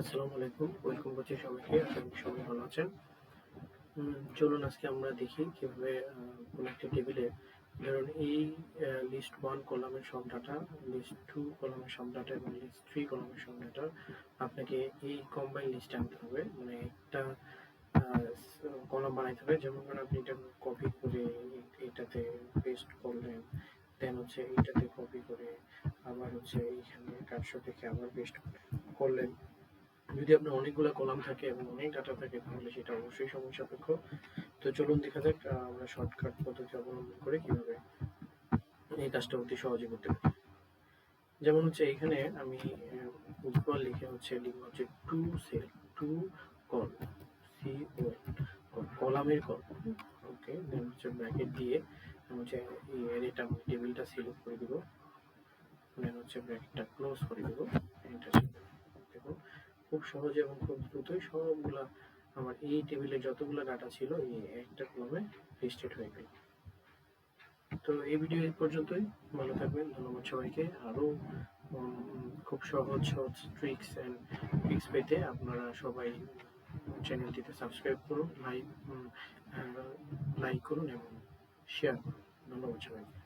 আসসালামু আলাইকুম। ওয়েলকাম করছি সবাইকে। আশা করি সবাই ভালো আছেন। চলুন আজকে আমরা দেখি কীভাবে কোনো একটা টেবিলে ধরুন এই লিস্ট ওয়ান কলামের সব ডাটা লিস্ট টু কলামের সব ডাটা এবং লিস্ট থ্রি কলামের সব ডাটা আপনাকে এই কম্বাইন লিস্টে আনতে হবে। মানে একটা কলাম বানাইতে হবে। যেমন ধরুন আপনি এটা কপি করে এটাতে পেস্ট করলেন দেন হচ্ছে এইটাতে কপি করে আবার হচ্ছে এইখানে কাটশো থেকে আবার পেস্ট করলেন। যদি আপনার অনেকগুলো কলাম থাকে এবং অনেক ডাটা থাকে, তাহলে সেটা অবশ্যই সময় সাপেক্ষ। তো চলুন দেখা যাক আমরা শর্টকাট পদ্ধতি অবলম্বন করে কীভাবে এই কাজটা অতি সহজে করতে পারি। যেমন হচ্ছে এখানে আমি ইকুয়াল লিখে হচ্ছে লিখব হচ্ছে to cell to call C O কলামের কল ওকে দেন হচ্ছে ব্র্যাকেট দিয়ে হচ্ছে এই এরিয়াটা টেবিলটা সিলেক্ট করে দিব। দেন হচ্ছে ব্র্যাকেটটা ক্লোজ করে দিব। এটা সহজে এবং খুব দ্রুতই সবগুলা আমার এই টেবিলে যতগুলো ডাটা ছিল, এই একটা কলমে লিস্টেড হয়ে গেল। তো এই ভিডিও এই পর্যন্তই। ভালো থাকবেন, ধন্যবাদ সবাইকে। আরও খুব সহজ সহজ ট্রিক্স অ্যান্ড ট্রিক্স পেতে আপনারা সবাই চ্যানেলটিতে সাবস্ক্রাইব করুন লাইক লাইক করুন এবং শেয়ার করুন। ধন্যবাদ সবাইকে।